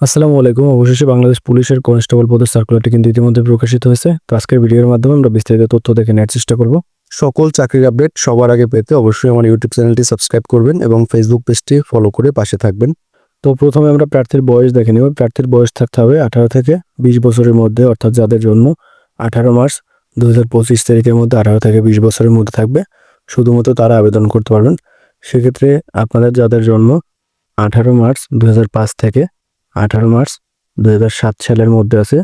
আসসালামু আলাইকুম। অবশেষে বাংলাদেশ পুলিশের কনস্টেবল পদের সার্কুলারটি কিন্তু ইতিমধ্যে প্রকাশিত হয়েছে। তো আজকের ভিডিওর মাধ্যমে আমরা বিস্তারিত তথ্য দেখে নেওয়ার চেষ্টা করব। সকল চাকরির আপডেট সবার আগে পেতে অবশ্যই আমার ইউটিউব চ্যানেলটি সাবস্ক্রাইব করবেন এবং ফেসবুক পেজটি ফলো করে পাশে থাকবেন। তো প্রথমে আমরা প্রার্থীর বয়স দেখে নেব। প্রার্থীর বয়স থাকতে হবে আঠারো থেকে বিশ বছরের মধ্যে, অর্থাৎ যাদের জন্য আঠারো মার্চ দু হাজার পঁচিশ তারিখের মধ্যে আঠারো থেকে বিশ বছরের মধ্যে থাকবে, শুধুমাত্র তারা আবেদন করতে পারবেন। সেক্ষেত্রে আপনাদের যাদের জন্ম আঠারো মার্চ দু হাজার পাঁচ থেকে আঠারো মার্চ দু হাজার সাত সালের মধ্যে আছে।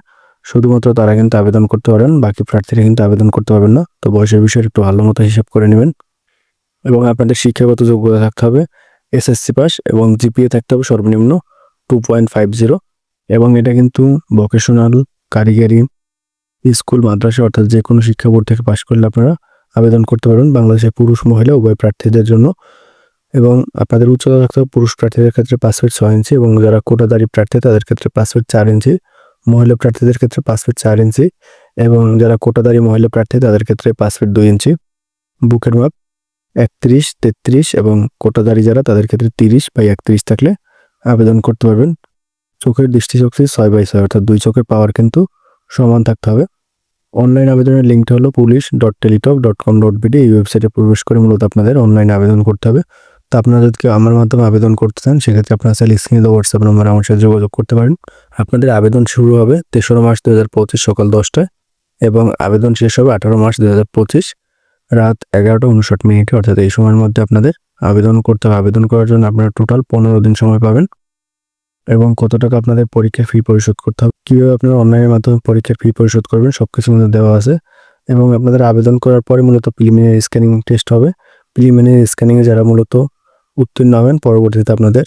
শুধুমাত্র তারা কিন্তু আবেদন করতে পারেন, বাকি প্রার্থীরা কিন্তু আবেদন করতে পারবেন না। তো বয়সের বিষয়ে একটু ভালো মতো হিসাব করে নেবেন। এবং আপনাদের শিক্ষাগত যোগ্যতা থাকতে হবে এসএসসি পাস এবং জিপিএ থাকতে হবে সর্বনিম্ন টু পয়েন্ট ফাইভ জিরো এবং এটা কিন্তু ভোকেশনাল কারিগরি, স্কুল, মাদ্রাসা অর্থাৎ যে কোনো শিক্ষা বোর্ড থেকে পাশ করলে আপনারা আবেদন করতে পারবেন। বাংলাদেশের পুরুষ, মহিলা, উভয় প্রার্থীদের জন্য। এবং আপনাদের উচ্চতা থাকতে পুরুষ প্রার্থীদের ক্ষেত্রে পাঁচ ফিট ছয় ইঞ্চি এবং যারা কোটাদারি প্রার্থী, তাদের ক্ষেত্রে পাঁচ ফিট চার ইঞ্চি। মহিলা প্রার্থীদের ক্ষেত্রে পাঁচ ফিট চার ইঞ্চি এবং যারা কোটাদারি মহিলা প্রার্থী, তাদের ক্ষেত্রে পাঁচ ফিট দুই ইঞ্চি। বুকের মাপ একত্রিশ, তেত্রিশ এবং কোটাদারি যারা, তাদের ক্ষেত্রে তিরিশ বা একত্রিশ থাকলে আবেদন করতে পারবেন। চোখের দৃষ্টিশক্তি ছয় বাই ছয়, অর্থাৎ দুই চোখের পাওয়ার কিন্তু সমান থাকতে হবে। অনলাইন আবেদনের লিঙ্কটা হলো police dot Teletalk dot com dot BD, এই ওয়েবসাইটে প্রবেশ করে মূলত আপনাদের অনলাইন আবেদন করতে হবে। তো আপনারা যদি আমার মাধ্যমে আবেদন করতে চান, সেক্ষেত্রে আপনারা চাইলে স্ক্রিনে দেওয়া হোয়াটসঅ্যাপ নম্বরে আমার সাথে যোগাযোগ করতে পারেন। আপনাদের আবেদন শুরু হবে তেসরো মার্চ দু হাজার পঁচিশ সকাল দশটায় এবং আবেদন শেষ হবে আঠারো মার্চ দু হাজার পঁচিশ রাত এগারোটা উনষাট মিনিটে। অর্থাৎ এই সময়ের মধ্যে আপনাদের আবেদন করতে হবে। আবেদন করার জন্য আপনারা টোটাল পনেরো দিন সময় পাবেন এবং কত টাকা আপনাদের পরীক্ষার ফি পরিশোধ করতে হবে। কীভাবে আপনারা অনলাইনের মাধ্যমে পরীক্ষার ফি পরিশোধ করবেন সব কিছুর মধ্যে দেওয়া আছে এবং আপনাদের আবেদন করার পরে মূলত প্রিলিমিনারি স্ক্যানিং টেস্ট হবে। প্রিলিমিনারি স্ক্যানিংয়ে যারা মূলত উত্তীর্ণ হবেন। পরবর্তীতে আপনাদের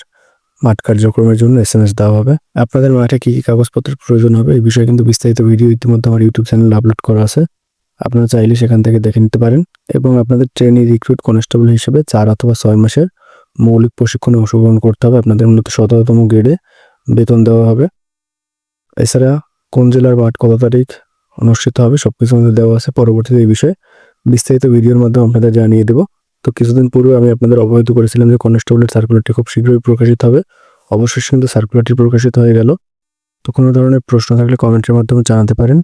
মাঠ কার্যক্রমের জন্য এস এম এস দেওয়া হবে। আপনাদের মাঠে কী কী কাগজপত্রের প্রয়োজন হবে এই বিষয়ে কিন্তু বিস্তারিত ভিডিও ইতিমধ্যে আমার ইউটিউব চ্যানেলে আপলোড করা আছে। আপনারা চাইলে সেখান থেকে দেখে নিতে পারেন এবং আপনাদের ট্রেনিং রিক্রুট কনস্টেবল হিসেবে চার অথবা ছয় মাসের মৌলিক প্রশিক্ষণে অংশগ্রহণ করতে হবে। আপনাদের মূলত সতেরোতম গ্রেডে বেতন দেওয়া হবে। এছাড়া কোন জেলার মাঠ কত তারিখ অনুষ্ঠিত হবে সব কিছু মধ্যে দেওয়া আছে। পরবর্তীতে এই বিষয়ে বিস্তারিত ভিডিওর মাধ্যমে আপনাদের জানিয়ে দেবো। তো কিছুদিন পূর্বে আমি আপনাদের অবহিত করেছিলাম যে কনস্টেবলের সার্কুলারটি খুব শীঘ্রই প্রকাশিত হবে। অবশেষে কিন্তু সার্কুলারটি প্রকাশিত হয়ে গেল। তো কোনো ধরনের প্রশ্ন থাকলে কমেন্টের মাধ্যমে জানাতে পারেন।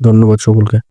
ধন্যবাদ সকলকে।